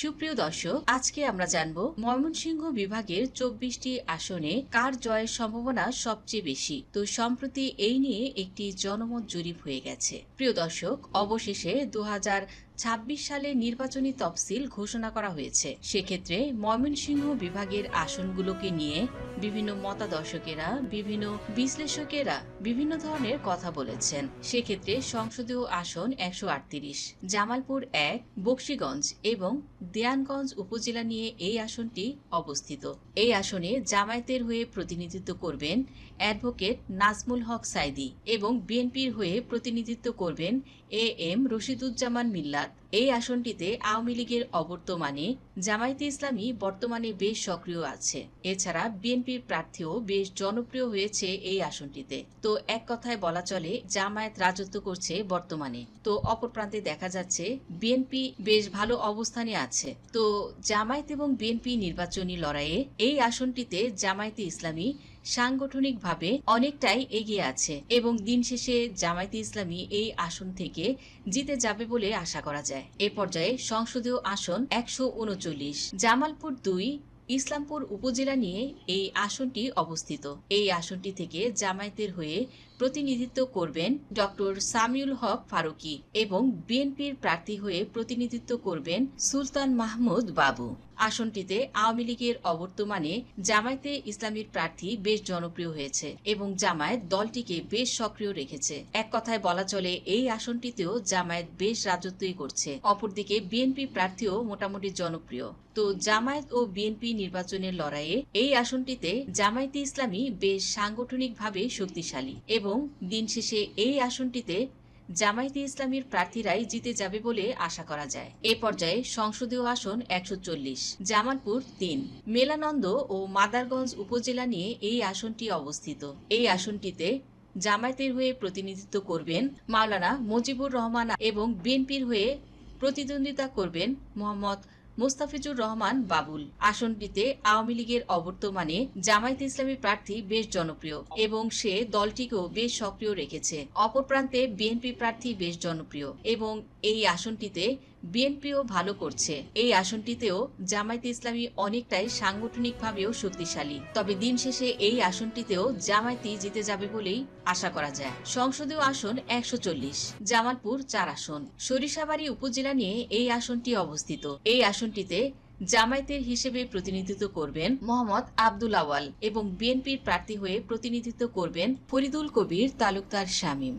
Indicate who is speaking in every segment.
Speaker 1: সুপ্রিয় দর্শক, আজকে আমরা জানব ময়মনসিংহ বিভাগের চব্বিশটি আসনে কার জয়ের সম্ভাবনা সবচেয়ে বেশি। তো সম্প্রতি এই নিয়ে একটি জনমত জরিপ হয়ে গেছে। প্রিয় দর্শক, অবশেষে দু হাজার ছাব্বিশ সালে নির্বাচনী তফসিল ঘোষণা করা হয়েছে। সেক্ষেত্রে ময়মনসিংহ বিভাগের আসনগুলোকে নিয়ে বিভিন্ন মতাদর্শকেরা, বিভিন্ন বিশ্লেষকেরা বিভিন্ন ধরনের কথা বলেছেন। সেক্ষেত্রে সংসদীয় আসন একশো আটত্রিশ, জামালপুর এক, বক্সিগঞ্জ এবং দেয়ানগঞ্জ উপজেলা নিয়ে এই আসনটি অবস্থিত। এই আসনে জামায়াতের হয়ে প্রতিনিধিত্ব করবেন অ্যাডভোকেট নাজমুল হক সাইদি এবং বিএনপির হয়ে প্রতিনিধিত্ব করবেন এ এম রশিদুজ্জামান মিল্লাত এই আসনটিতে আওয়ামী লীগের অবর্তমানে জামায়াতে ইসলামী বর্তমানে বেশ সক্রিয় আছে। এছাড়া বিএনপির প্রার্থীও বেশ জনপ্রিয় হয়েছে এই আসনটিতে। তো এক কথায় বলা চলে, জামায়াত রাজত্ব করছে বর্তমানে। তো অপর প্রান্তে দেখা যাচ্ছে, বিএনপি বেশ ভালো অবস্থানে আছে। তো জামায়াত এবং বিএনপি নির্বাচনী লড়াইয়ে এই আসনটিতে জামায়াতে ইসলামী সাংগঠনিকভাবে অনেকটাই এগিয়ে আছে এবং দিন শেষে জামায়াতে ইসলামী এই আসন থেকে জিতে যাবে বলে আশা করা যায়। এ পর্যায়ে সংসদীয় আসন একশো উনচল্লিশ, জামালপুর দুই, ইসলামপুর উপজেলা নিয়ে এই আসনটি অবস্থিত। এই আসনটি থেকে জামায়াতের হয়ে প্রতিনিধিত্ব করবেন ডক্টর সামিউল হক ফারুকি এবং বিএনপির প্রার্থী হয়ে প্রতিনিধিত্ব করবেন সুলতান মাহমুদ বাবু। আসনটিতে আওয়ামী লীগের অবর্তমানে জামায়াতে ইসলামীর প্রার্থী বেশ জনপ্রিয় হয়েছে এবং জামায়াত দলটিকে বেশ সক্রিয় রেখেছে। এক কথায় বলা চলে, এই আসনটিতেও জামায়াত বেশ রাজত্বই করছে। অপরদিকে বিএনপি প্রার্থীও মোটামুটি জনপ্রিয়। তো জামায়াত ও বিএনপি নির্বাচনের লড়াইয়ে এই আসনটিতে জামায়াতে ইসলামী বেশ সাংগঠনিকভাবে শক্তিশালী এবং দিন শেষে এই আসনটিতে জামায়াতে ইসলামীর প্রার্থীরাই জিতে যাবে বলে আশা করা যায়। এ পর্যায়ে সংসদীয় আসন একশো চল্লিশ, জামালপুর তিন। মেলানন্দ ও মাদারগঞ্জ উপজেলা নিয়ে এই আসনটি অবস্থিত। এই আসনটিতে জামায়াতের হয়ে প্রতিনিধিত্ব করবেন মাওলানা মুজিবুর রহমান এবং বিএনপির হয়ে প্রতিদ্বন্দ্বিতা করবেন মোহাম্মদ মোস্তাফিজুর রহমান বাবুল। আসনটিতে আওয়ামী লীগের অবর্তমানে জামায়াত ইসলামী প্রার্থী বেশ জনপ্রিয় এবং সে দলটিকেও বেশ সক্রিয় রেখেছে। অপর প্রান্তে বিএনপি প্রার্থী বেশ জনপ্রিয় এবং এই আসনটিতে বিএনপিও ভালো করছে। এই আসনটিতেও জামায়াতে ইসলামী অনেকটাই সাংগঠনিকভাবেও শক্তিশালী। তবে দিন শেষে এই আসনটিতেও জামায়াতি জিতে যাবে বলেই আশা করা যায়। সংসদীয় আসন একশো চল্লিশ, জামালপুর চার আসন। সরিষাবাড়ি উপজেলা নিয়ে এই আসনটি অবস্থিত। এই আসনটিতে জামায়াতের হিসেবে প্রতিনিধিত্ব করবেন মোহাম্মদ আব্দুল আওয়াল এবং বিএনপির প্রার্থী হয়ে প্রতিনিধিত্ব করবেন ফরিদুল কবির তালুকদার শামীম।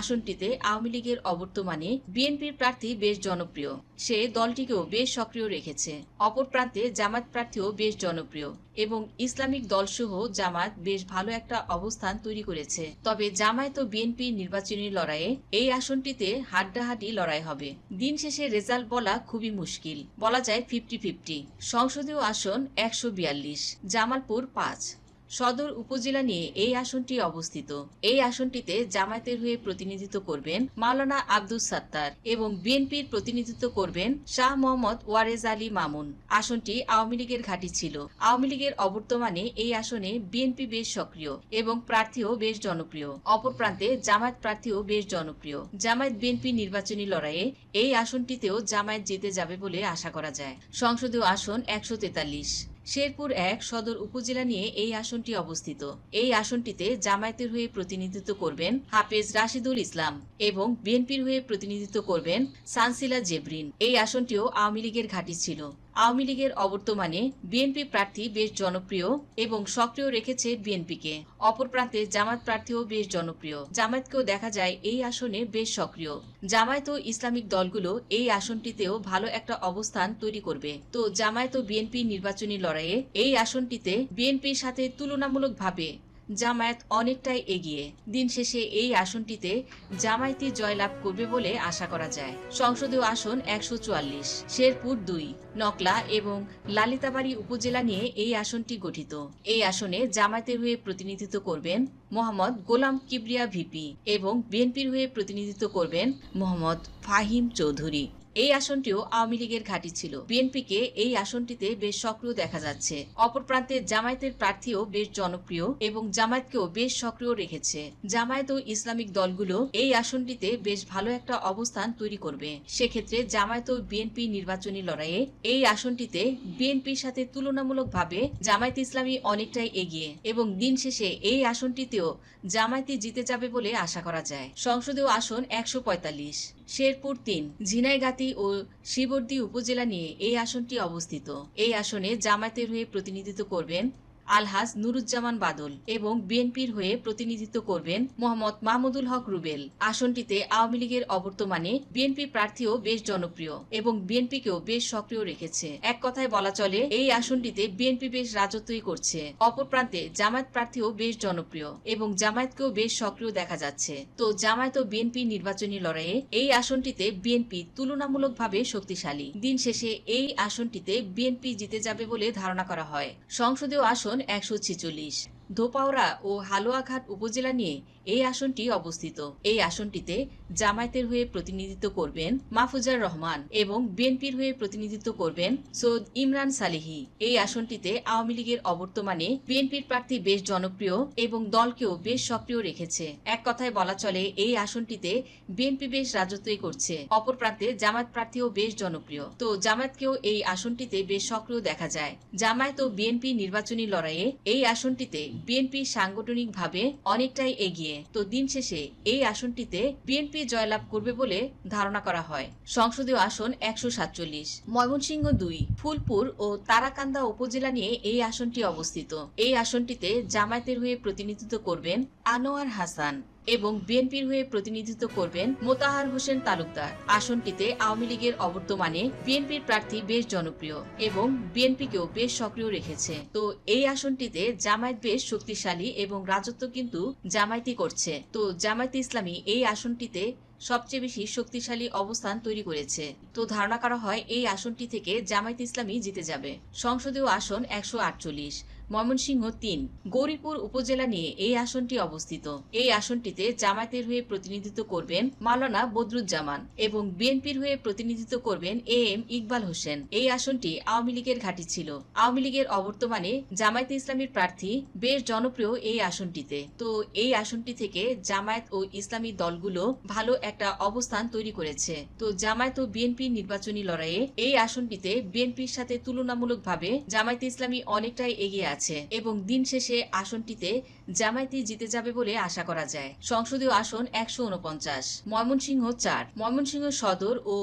Speaker 1: আসনটিতে আওয়ামী লীগের অবর্তমানে বিএনপির প্রার্থী বেশ জনপ্রিয়। সে দলটিকেও বেশ সক্রিয় রেখেছে। অপর প্রান্তে জামাত প্রার্থীও বেশ জনপ্রিয় এবং ইসলামিক দলসহ জামাত বেশ ভালো একটা অবস্থান তৈরি করেছে। তবে জামায়াত ও বিএনপি নির্বাচনী লড়াইয়ে এই আসনটিতে হাড্ডাহাড্ডি লড়াই হবে। দিন শেষে রেজাল্ট বলা খুবই মুশকিল। বলা যায় ফিফটি ফিফটি। সংসদীয় আসন একশো বিয়াল্লিশ, জামালপুর পাঁচ। সদর উপজেলা নিয়ে এই আসনটি অবস্থিত। এই আসনটিতে জামায়াতের হয়ে প্রতিনিধিত্ব করবেন মাওলানা আব্দুল সাত্তার এবং বিএনপির প্রতিনিধিত্ব করবেন শাহ মোহাম্মদ ওয়ারেজ আলী মামুন। আসনটি আওয়ামী লীগের ঘাঁটি ছিল। আওয়ামী লীগের অবর্তমানে এই আসনে বিএনপি বেশ সক্রিয় এবং প্রার্থীও বেশ জনপ্রিয়। অপর প্রান্তে জামায়াত প্রার্থীও বেশ জনপ্রিয়। জামায়াত বিএনপি নির্বাচনী লড়াইয়ে এই আসনটিতেও জামায়াত জিতে যাবে বলে আশা করা যায়। সংসদীয় আসন একশো তেতাল্লিশ। শেরপুর এক সদর উপজেলা নিয়ে এই আসনটি অবস্থিত। এই আসনটিতে জামায়াতের হয়ে প্রতিনিধিত্ব করবেন হাফেজ রাশিদুল ইসলাম এবং বিএনপির হয়ে প্রতিনিধিত্ব করবেন সানসিলা জেবরিন। এই আসনটিও আওয়ামী লীগের ঘাঁটি ছিল। আওয়ামী লীগের অবর্তমানে বিএনপি প্রার্থী বেশ জনপ্রিয় এবং সক্রিয় রেখেছে বিএনপিকে। অপর প্রান্তে জামাত প্রার্থীও বেশ জনপ্রিয়। জামায়াতকেও দেখা যায় এই আসনে বেশ সক্রিয়। জামায়াত ও ইসলামিক দলগুলো এই আসনটিতেও ভালো একটা অবস্থান তৈরি করবে। তো জামায়াত ও বিএনপি নির্বাচনী লড়াইয়ে এই আসনটিতে বিএনপির সাথে তুলনামূলকভাবে জামায়াত অনেকটাই এগিয়ে। দিন শেষে এই আসনটিতে জামায়াতি জয়লাভ করবে বলে আশা করা যায়। সংসদীয় আসন একশো চুয়াল্লিশ, শেরপুর দুই, নকলা এবং লালিতাবাড়ি উপজেলা নিয়ে এই আসনটি গঠিত। এই আসনে জামায়াতের হয়ে প্রতিনিধিত্ব করবেন মোহাম্মদ গোলাম কিবরিয়া ভিপি এবং বিএনপির হয়ে প্রতিনিধিত্ব করবেন মোহাম্মদ ফাহিম চৌধুরী। এই আসনটিও আওয়ামী লীগের ঘাঁটি ছিল। বিএনপিকে এই আসনটিতে বেশ সক্রিয় দেখা যাচ্ছে। অপর প্রান্তে জামায়াতের প্রার্থীও বেশ জনপ্রিয় এবং জামায়াতকেও বেশ সক্রিয় রেখেছে। জামায়াত ও ইসলামিক দলগুলো এই আসনটিতে বেশ ভালো একটা অবস্থান তৈরি করবে। সেক্ষেত্রে জামায়াত ও বিএনপি নির্বাচনী লড়াইয়ে এই আসনটিতে বিএনপির সাথে তুলনামূলকভাবে জামায়াত ইসলামী অনেকটাই এগিয়ে এবং দিন শেষে এই আসনটিতেও জামায়াতি জিতে যাবে বলে আশা করা যায়। সংসদীয় আসন একশো পঁয়তাল্লিশ। শেরপুর তিন, ঝিনাইগাতি ও শিবর্দী উপজেলা নিয়ে এই আসনটি অবস্থিত। এই আসনে জামায়াতের হয়ে প্রতিনিধিত্ব করবেন আলহাজ নুরুজ্জামান বাদল এবং বিএনপির হয়ে প্রতিনিধিত্ব করবেন মোহাম্মদ মাহমুদুল হক রুবেল। আসনটিতে আওয়ামী লীগের অবর্তমানে বিএনপি প্রার্থীও বেশ জনপ্রিয় এবং বিএনপিকেও বেশ সক্রিয় রেখেছে। এক কথায় বলা চলে, এই আসনটিতে বিএনপি বেশ রাজত্বই করছে। অপর প্রান্তে জামায়াত প্রার্থীও বেশ জনপ্রিয় এবং জামায়াতকেও বেশ সক্রিয় দেখা যাচ্ছে। তো জামায়াত ও বিএনপি নির্বাচনী লড়াইয়ে এই আসনটিতে বিএনপি তুলনামূলকভাবে শক্তিশালী। দিন শেষে এই আসনটিতে বিএনপি জিতে যাবে বলে ধারণা করা হয়। সংসদীয় আসন একশো ছেচল্লিশ। ধোপাওরা ও হালুয়াঘাট উপজেলা নিয়ে এই আসনটি অবস্থিত। এই আসনটিতে জামায়াতের হয়ে প্রতিনিধিত্ব করবেন মাহফুজার রহমান এবং বিএনপির হয়ে প্রতিনিধিত্ব করবেন সৈয়দ ইমরান সালেহি। এই আসনটিতে আওয়ামী লীগের অবর্তমানে বিএনপির প্রার্থী বেশ জনপ্রিয় এবং দলকেও বেশ সক্রিয় রেখেছে। এক কথায় বলা চলে, এই আসনটিতে বিএনপি বেশ রাজত্বই করছে। অপর প্রান্তে জামায়াত প্রার্থীও বেশ জনপ্রিয়। তো জামায়াতকেও এই আসনটিতে বেশ সক্রিয় দেখা যায়। জামায়াত ও বিএনপি নির্বাচনী লড়াইয়ে এই আসনটিতে বিএনপি সাংগঠনিকভাবে অনেকটাই এগিয়ে। তো দিন শেষে এই আসনটিতে বিএনপি জয়লাভ করবে বলে ধারণা করা হয়। সংসদীয় আসন একশো সাতচল্লিশ, ময়মনসিংহ দুই, ফুলপুর ও তারাকান্দা উপজেলা নিয়ে এই আসনটি অবস্থিত। এই আসনটিতে জামায়াতের হয়ে প্রতিনিধিত্ব করবেন আনোয়ার হাসান। এবং বিএনপির হয়ে প্রতিনিধিত্ব করবেন মোতাহার হোসেন তালুকদার। আসনটিতে আওয়ামী লীগের অবর্তমানে বিএনপির প্রার্থী বেশ জনপ্রিয় এবং বিএনপিকেও বেশ সক্রিয় রেখেছে। তো এই আসনটিতে জামায়াত বেশ শক্তিশালী এবং রাজত্ব কিন্তু জামায়াতই করছে। তো জামায়াত ইসলামী এই আসনটিতে সবচেয়ে বেশি শক্তিশালী অবস্থান তৈরি করেছে। তো ধারণা করা হয় এই আসনটি থেকে জামায়াত ইসলামী জিতে যাবে। সংসদীয় আসন একশো আটচল্লিশ। ময়মনসিংহ তিন, গৌরীপুর উপজেলা নিয়ে এই আসনটি অবস্থিত। এই আসনটিতে জামায়াতের হয়ে প্রতিনিধিত্ব করবেন মালানা বদরুজ্জামান এবং বিএনপির হয়ে প্রতিনিধিত্ব করবেন এ এম ইকবাল হোসেন। এই আসনটি আওয়ামী লীগের ঘাঁটি ছিল। আওয়ামী লীগের অবর্তমানে জামায়াতে ইসলামীর প্রার্থী বেশ জনপ্রিয় এই আসনটিতে। তো এই আসনটি থেকে জামায়াত ও ইসলামী দলগুলো ভালো একটা অবস্থান তৈরি করেছে। তো জামায়াত ও বিএনপি নির্বাচনী লড়াইয়ে এই আসনটিতে বিএনপির সাথে তুলনামূলকভাবে জামায়াতে ইসলামী অনেকটাই এগিয়ে আছে এবং দিন শেষে আসনটিতে জামায়াতি জিতে যাবে বলে আশা করা যায়। সংসদীয় আসন একশো উনপঞ্চাশ, ময়মনসিংহ চার। ময়মনসিংহ সদর ও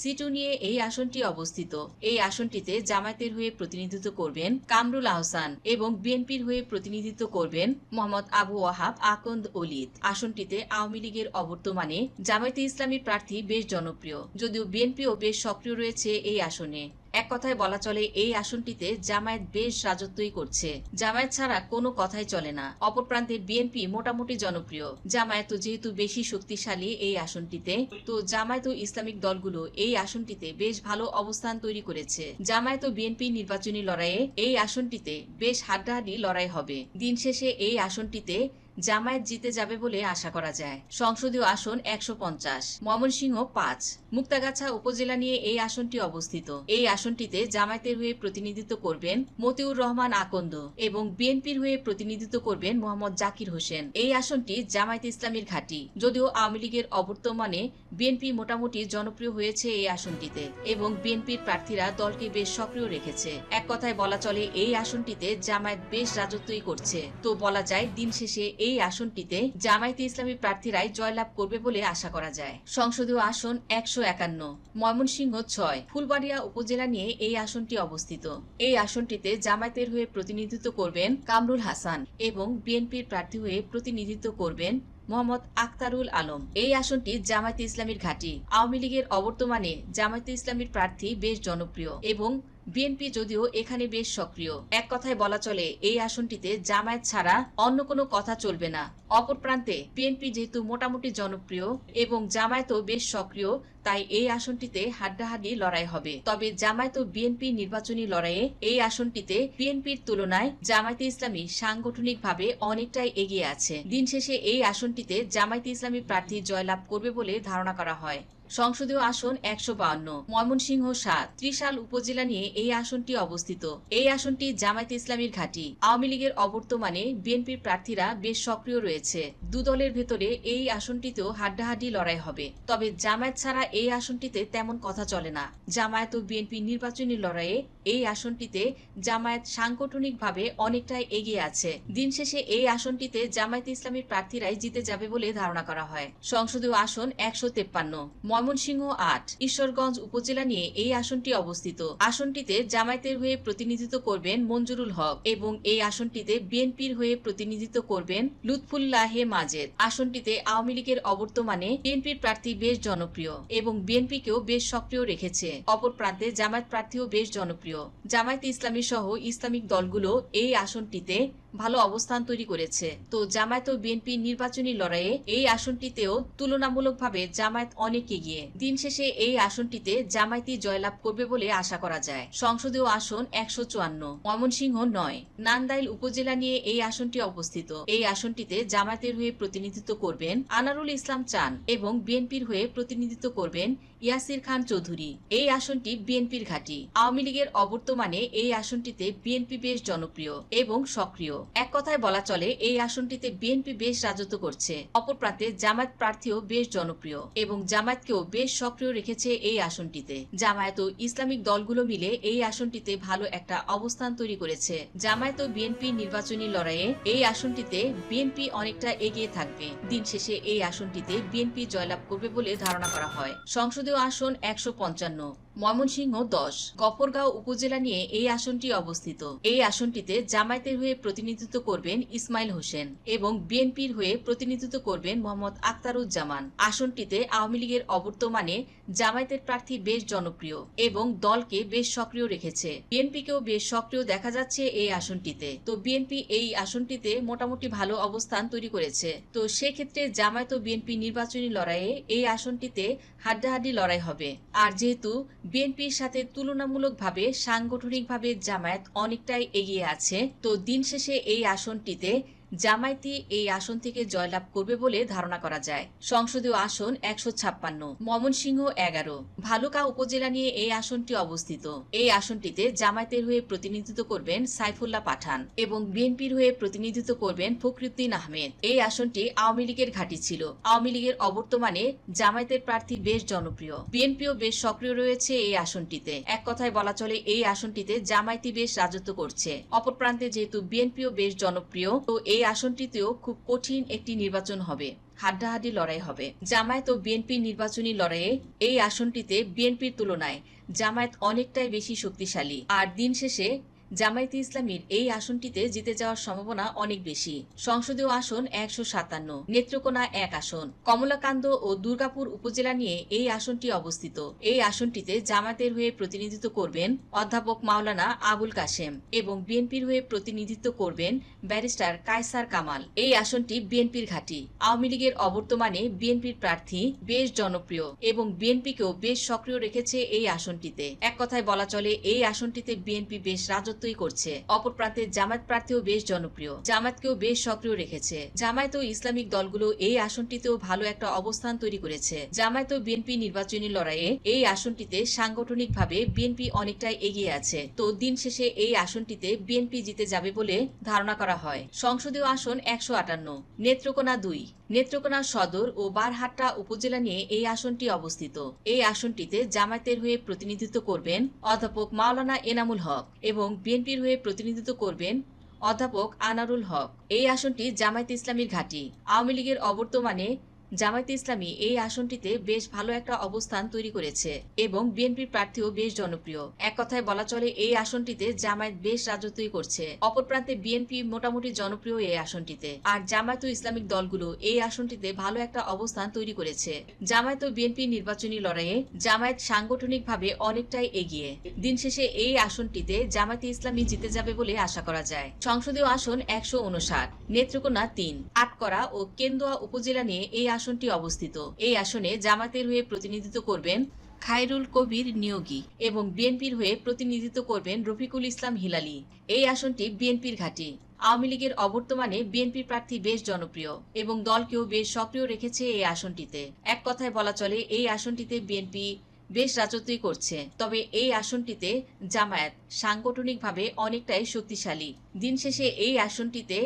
Speaker 1: সিটু নিয়ে এই আসনটি অবস্থিত। এই আসনটিতে জামায়াতের হয়ে প্রতিনিধিত্ব করবেন কামরুল আহসান এবং বিএনপির হয়ে প্রতিনিধিত্ব করবেন মোহাম্মদ আবু ওয়াহাব আকন্দ অলিদ আসনটিতে আওয়ামী লীগের অবর্তমানে জামায়াতে ইসলামী প্রার্থী বেশ জনপ্রিয়, যদিও বিএনপিও বেশ সক্রিয় রয়েছে এই আসনে। এক কথায় বলা চলে, এই আসনটিতে জামায়াত বেশ রাজত্বই করছে। জামায়াত ছাড়া কোনো কথাই চলে না। অপর প্রান্তে বিএনপি মোটামুটি জনপ্রিয়। জামায়াত যেহেতু বেশি শক্তিশালী এই আসনটিতে, তো জামায়াত ও ইসলামিক দলগুলো এই আসনটিতে বেশ ভালো অবস্থান তৈরি করেছে। জামায়াত ও বিএনপি নির্বাচনী লড়াইয়ে এই আসনটিতে বেশ হাড্ডাহাড্ডি লড়াই হবে। দিন শেষে এই আসনটিতে জামায়াত জিতে যাবে বলে আশা করা যায়। সংসদীয় আসন একশো পঞ্চাশ, ময়মনসিংহ পাঁচ, মুক্তাগাছা উপজেলা নিয়ে এই আসনটি অবস্থিত। এই আসনটিতে জামায়াতের হয়ে প্রতিনিধিত্ব করবেন মতিউর রহমান আকন্দ এবং বিএনপির হয়ে প্রতিনিধিত্ব করবেন মোহাম্মদ জাকির হোসেন। এই আসনটি জামায়াত ইসলামীর ঘাঁটি। যদিও আওয়ামী লীগের অবর্তমানে বিএনপি মোটামুটি জনপ্রিয় হয়েছে এই আসনটিতে এবং বিএনপির প্রার্থীরা দলকে বেশ সক্রিয় রেখেছে। এক কথায় বলা চলে, এই আসনটিতে জামায়াত বেশ রাজত্বই করছে। তো বলা যায়, দিন শেষে এই আসনটিতে জামায়াতে ইসলামী প্রার্থীরাই জয়লাভ করবে বলে আশা করা যায়। সংসদীয় আসন একশো একান্ন, ময়মনসিংহ ছয়, ফুলবাড়িয়া উপজেলা নিয়ে এই আসনটি অবস্থিত। এই আসনটিতে জামায়াতের হয়ে প্রতিনিধিত্ব করবেন কামরুল হাসান এবং বিএনপির প্রার্থী হয়ে প্রতিনিধিত্ব করবেন মোহাম্মদ আক্তারুল আলম। এই আসনটি জামায়াতে ইসলামীর ঘাঁটি। আওয়ামী লীগের অবর্তমানে জামায়াতে ইসলামীর প্রার্থী বেশ জনপ্রিয় এবং বিএনপি যদিও এখানে বেশ সক্রিয়। এক কথায় বলা চলে, এই আসনটিতে জামায়াত ছাড়া অন্য কোনো কথা চলবে না। অপর প্রান্তে, বিএনপি যেহেতু মোটামুটি জনপ্রিয় এবং জামায়াতও বেশ সক্রিয়, তাই এই আসনটিতে হাড্ডাহাড্ডি লড়াই হবে। তবে জামায়াত ও বিএনপি নির্বাচনী লড়াইয়ে এই আসনটিতে বিএনপির তুলনায় জামায়াতে ইসলামী সাংগঠনিকভাবে অনেকটাই এগিয়ে আছে। দিন শেষে এই আসনটিতে জামায়াতে ইসলামী প্রার্থী জয়লাভ করবে বলে ধারণা করা হয়। সংসদীয় আসন একশো বাউন্ন, ময়মনসিংহ সাত, ত্রিশাল উপজেলা নিয়ে এই আসনটি অবস্থিত। এই আসনটি জামায়াতে ইসলামীর ঘাঁটি। আওয়ামী লীগের অবর্তমানে বিএনপির প্রার্থীরা বেশ সক্রিয় রয়েছে। দু দলের ভেতরে এই আসনটিতেও হাড্ডাহাড্ডি লড়াই হবে। তবে জামায়াত ছাড়া এই আসনটিতে তেমন কথা চলে না। জামায়াত ও বিএনপি নির্বাচনী লড়াইয়ে এই আসনটিতে জামায়াত সাংগঠনিকভাবে অনেকটাই এগিয়ে আছে। দিন শেষে এই আসনটিতে জামায়াত ইসলামীর প্রার্থীরাই জিতে যাবে বলে ধারণা করা হয়। সংসদীয় আসন একশো তেপ্পান্ন ময়মনসিংহ আট, ঈশ্বরগঞ্জ উপজেলা নিয়ে এই আসনটি অবস্থিত। আসনটিতে জামায়াতের হয়ে প্রতিনিধিত্ব করবেন মঞ্জুরুল হক এবং এই আসনটিতে বিএনপির হয়ে প্রতিনিধিত্ব করবেন লুৎফুল্লাহে মাজেদ। আসনটিতে আওয়ামী লীগের অবর্তমানে বিএনপির প্রার্থী বেশ জনপ্রিয় এবং বিএনপিকেও বেশ সক্রিয় রেখেছে। অপর প্রান্তে জামায়াত প্রার্থীও বেশ জনপ্রিয়। জামায়াত ইসলামী সহ ইসলামিক দলগুলো এই আসনটিতে ভালো অবস্থান তৈরি করেছে। তো জামায়াত ও বিএনপি নির্বাচনী লড়াইয়ে এই আসনটিতেও তুলনামূলকভাবে জামায়াত অনেক এগিয়ে। দিন শেষে এই আসনটিতে জামায়াতি জয়লাভ করবে বলে আশা করা যায়। সংসদীয় আসন একশো চুয়ান্ন, ময়মনসিংহ নয়। নান্দাইল উপজেলা নিয়ে এই আসনটি অবস্থিত। এই আসনটিতে জামায়াতের হয়ে প্রতিনিধিত্ব করবেন আনারুল ইসলাম চান এবং বিএনপির হয়ে প্রতিনিধিত্ব করবেন ইয়াসির খান চৌধুরী। এই আসনটি বিএনপির ঘাঁটি। আওয়ামী লীগের অবর্তমানে এই আসনটিতে বিএনপি বেশ জনপ্রিয় এবং সক্রিয়। এক কথায় বলা চলে, এই আসনটিতে বিএনপি বেশ রাজত্ব করছে। অপর প্রান্তে জামায়াত প্রার্থীও বেশ জনপ্রিয় এবং জামায়াতকেও বেশ সক্রিয় রেখেছে এই আসনটিতে। জামায়াত ও ইসলামিক দলগুলো মিলে এই আসনটিতে ভালো একটা অবস্থান তৈরি করেছে। জামায়াত ও বিএনপি নির্বাচনী লড়াইয়ে এই আসনটিতে বিএনপি অনেকটা এগিয়ে থাকবে। দিন শেষে এই আসনটিতে বিএনপি জয়লাভ করবে বলে ধারণা করা হয়। সংসদীয় আসন একশো পঞ্চান্ন। ময়মনসিংহ দশ, গফরগাঁও উপজেলা নিয়ে এই আসনটি অবস্থিত। এই আসনটিতে জামায়াতের হয়ে প্রতিনিধিত্ব করবেন ইসমাইল হোসেন এবং বিএনপির হয়ে প্রতিনিধিত্ব করবেন মোহাম্মদ আক্তারুজ্জামান। আসনটিতে আওয়ামী লীগের অবর্তমানে জামায়াতের প্রার্থী বেশ জনপ্রিয় এবং দলকে বেশ সক্রিয় রেখেছে। বিএনপিকেও বেশ সক্রিয় দেখা যাচ্ছে এই আসনটিতে। তো বিএনপি এই আসনটিতে মোটামুটি ভালো অবস্থান তৈরি করেছে। তো সেক্ষেত্রে জামায়াত ও বিএনপি নির্বাচনী লড়াইয়ে এই আসনটিতে হাড্ডাহাড্ডি লড়াই হবে। আর যেহেতু বিএনপির সাথে তুলনামূলকভাবে সাংগঠনিকভাবে জামায়াত অনেকটাই এগিয়ে আছে, তো দিন শেষে এই আসনটিতে জামায়াতি এই আসন থেকে জয়লাভ করবে বলে ধারণা করা যায়। সংসদীয় আসন একশো ছাপ্পান্ন, ময়মনসিংহ এগারো। ভালুকা উপজেলা নিয়ে এই আসনটি অবস্থিত। এই আসনটিতে জামায়াতের হয়ে প্রতিনিধিত্ব করবেন সাইফুল্লাহ পাঠান এবং বিএনপির হয়ে প্রতিনিধিত্ব করবেন ফখরুদ্দিন আহমেদ। এই আসনটি আওয়ামী লীগের ঘাঁটি ছিল। আওয়ামী লীগের অবর্তমানে জামায়াতের প্রার্থী বেশ জনপ্রিয়। বিএনপিও বেশ সক্রিয় রয়েছে এই আসনটিতে। এক কথায় বলা চলে, এই আসনটিতে জামায়াতি বেশ রাজত্ব করছে। অপর প্রান্তে যেহেতু বিএনপিও বেশ জনপ্রিয়, তো এই আসনটিতেও খুব কঠিন একটি নির্বাচন হবে, হাড্ডাহাড্ডি লড়াই হবে। জামায়াত ও বিএনপির নির্বাচনী লড়াইয়ে এই আসনটিতে বিএনপির তুলনায় জামায়াত অনেকটাই বেশি শক্তিশালী। আর দিন শেষে জামায়াতে ইসলামীর এই আসনটিতে জিতে যাওয়ার সম্ভাবনা অনেক বেশি। সংসদীয় আসন একশো সাতান্ন, নেত্রকোনা এক আসন। কমলাকান্দ ও দুর্গাপুর উপজেলা নিয়ে এই আসনটি অবস্থিত। এই আসনটিতে জামায়াতের হয়ে প্রতিনিধিত্ব করবেন অধ্যাপক মাওলানা আবুল কাশেম এবং বিএনপির হয়ে প্রতিনিধিত্ব করবেন ব্যারিস্টার কায়সার কামাল। এই আসনটি বিএনপির ঘাঁটি। আওয়ামী লীগের অবর্তমানে বিএনপির প্রার্থী বেশ জনপ্রিয় এবং বিএনপিকেও বেশ সক্রিয় রেখেছে এই আসনটিতে। এক কথায় বলা চলে, এই আসনটিতে বিএনপি বেশ রাজত্বই করছে। অপর প্রান্তে জামায়াত প্রার্থীও বেশ জনপ্রিয়। জামায়াতকেও বেশ সক্রিয় রেখেছে। জামায়াত ও ইসলামিক দলগুলো এই আসনটিতেও ভালো একটা অবস্থান তৈরি করেছে। জামায়াত ও বিএনপি নির্বাচনী লড়াইয়ে এই আসনটিতে সাংগঠনিকভাবে বিএনপি অনেকটাই এগিয়ে আছে। তো দিন শেষে এই আসনটিতে বিএনপি জিতে যাবে বলে ধারণা করা হয়। সংসদীয় আসন একশো আটান্ন। নেত্রকোনা দুই। নেত্রকোনা সদর ও বারহাট্টা উপজেলা নিয়ে এই আসনটি অবস্থিত। এই আসনটিতে জামায়াতের হয়ে প্রতিনিধিত্ব করবেন অধ্যাপক মাওলানা এনামুল হক এবং বিএনপির হয়ে প্রতিনিধিত্ব করবেন অধ্যাপক আনারুল হক। এই আসনটি জামায়াত ইসলামীর ঘাঁটি। আওয়ামী লীগের অবর্তমানে জামায়াতে ইসলামী এই আসনটিতে বেশ ভালো একটা অবস্থান তৈরি করেছে এবং বিএনপির প্রার্থীও বেশ জনপ্রিয়। এক কথায় বলা চলে, এই আসনটিতে জামায়াত বেশ রাজত্বই করছে। অপর প্রান্তে বিএনপি মোটামুটি জনপ্রিয় এই আসনটিতে। আর জামায়াত ইসলামিক দলগুলো এই আসনটিতে ভালো একটা অবস্থান তৈরি করেছে। জামায়াত ও বিএনপি নির্বাচনী লড়াইয়ে জামায়াত সাংগঠনিকভাবে অনেকটাই এগিয়ে। দিন শেষে এই আসনটিতে জামায়াতে ইসলামী জিতে যাবে বলে আশা করা যায়। সংসদীয় আসন একশো উনষাট, নেত্রকোনা তিন, আটকরা ও কেন্দুয়া উপজেলা নিয়ে এই আসনটি অবস্থিত। এই আসনে জামাতের হয়ে প্রতিনিধিত্ব করবেন খায়রুল কবির নিয়োগী এবং বিএনপির হয়ে প্রতিনিধিত্ব করবেন রফিকুল ইসলাম হিলালি। এই আসনটি বিএনপির ঘাঁটি। আওয়ামী লীগের অবর্তমানে বিএনপি প্রার্থী বেশ জনপ্রিয় এবং দলকেও বেশ সক্রিয় রেখেছে এই আসনটিতে। এক কথায় বলা চলে, এই আসনটিতে বিএনপি বেশ রাজত্বই করছে। তবে এই আসনটিতে জামায়াত সাংগঠনিকভাবে অনেকটাই শক্তিশালী। দিন শেষে এই আসনটিতে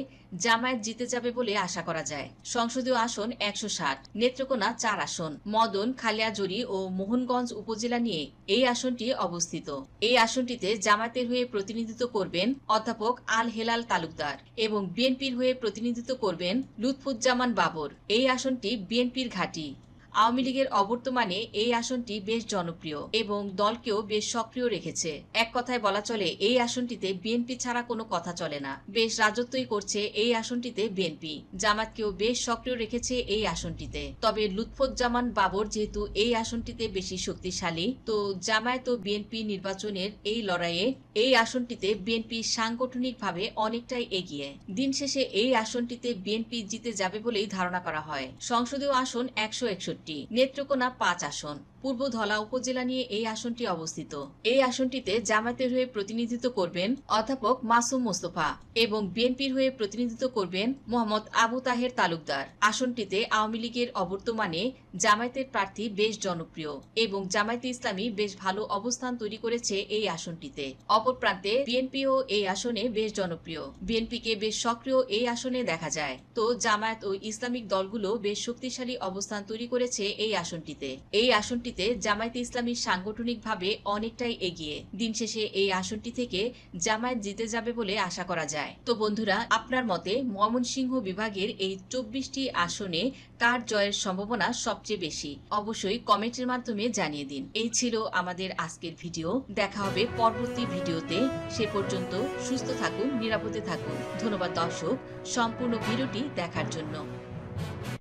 Speaker 1: জামায়াত জিতে যাবে বলে আশা করা যায়। সংসদীয় আসন একশো ষাট, নেত্রকোনা চার আসন, মদন খালিয়াজুরি ও মোহনগঞ্জ উপজেলা নিয়ে এই আসনটি অবস্থিত। এই আসনটিতে জামায়াতের হয়ে প্রতিনিধিত্ব করবেন অধ্যাপক আল হেলাল তালুকদার এবং বিএনপির হয়ে প্রতিনিধিত্ব করবেন লুৎফুজ্জামান বাবর। এই আসনটি বিএনপির ঘাঁটি। আওয়ামী লীগের অবর্তমানে এই আসনটি বেশ জনপ্রিয় এবং দলকেও বেশ সক্রিয় রেখেছে। এক কথায় বলা চলে, এই আসনটিতে বিএনপি ছাড়া কোনো কথা চলে না। বেশ রাজত্বই করছে এই আসনটিতে বিএনপি। জামাতকেও বেশ সক্রিয় রেখেছে এই আসনটিতে। তবে লুৎফুজ্জামান বাবর যেহেতু এই আসনটিতে বেশি শক্তিশালী, তো জামায়াত ও বিএনপি নির্বাচনের এই লড়াইয়ে এই আসনটিতে বিএনপি সাংগঠনিকভাবে অনেকটাই এগিয়ে। দিন শেষে এই আসনটিতে বিএনপি জিতে যাবে বলেই ধারণা করা হয়। সংসদীয় আসন একশো একষট্টি। নেত্রকোনা পাঁচ আসন। পূর্ব ধলা উপজেলা নিয়ে এই আসনটি অবস্থিত। এই আসনটিতে জামায়াতের হয়ে প্রতিনিধিত্ব করবেন অধ্যাপক মাসুম মোস্তফা এবং বিএনপির হয়ে প্রতিনিধিত্ব করবেন মোহাম্মদ আবু তাহের তালুকদার। আসনটিতে আওয়ামী লীগের অবর্তমানে জামায়াতের প্রার্থী বেশ জনপ্রিয় এবং জামায়াতে ইসলামী বেশ ভালো অবস্থান তৈরি করেছে এই আসনটিতে। অপর প্রান্তে বিএনপিও এই আসনে বেশ জনপ্রিয়। বিএনপিকে বেশ সক্রিয় এই আসনে দেখা যায়। তো জামায়াত ও ইসলামিক দলগুলো বেশ শক্তিশালী অবস্থান তৈরি করেছে এই আসনটিতে। এই আসনটিতে জামায়াতে ইসলামী সাংগঠনিকভাবে অনেকটাই এগিয়ে। দিন শেষে এই আসনটি থেকে জামায়াত জিতে যাবে বলে আশা করা যায়। তো বন্ধুরা, আপনার মতে ময়মনসিংহ বিভাগের এই চব্বিশটি আসনে কার জয়ের সম্ভাবনা সবচেয়ে বেশি? অবশ্যই কমেন্টের মাধ্যমে জানিয়ে দিন। এই ছিল আমাদের আজকের ভিডিও। দেখা হবে পরবর্তী ভিডিওতে। সে পর্যন্ত সুস্থ থাকুন, নিরাপদে থাকুন। ধন্যবাদ দর্শক। সম্পূর্ণ ভিডিওটি দেখার জন্য।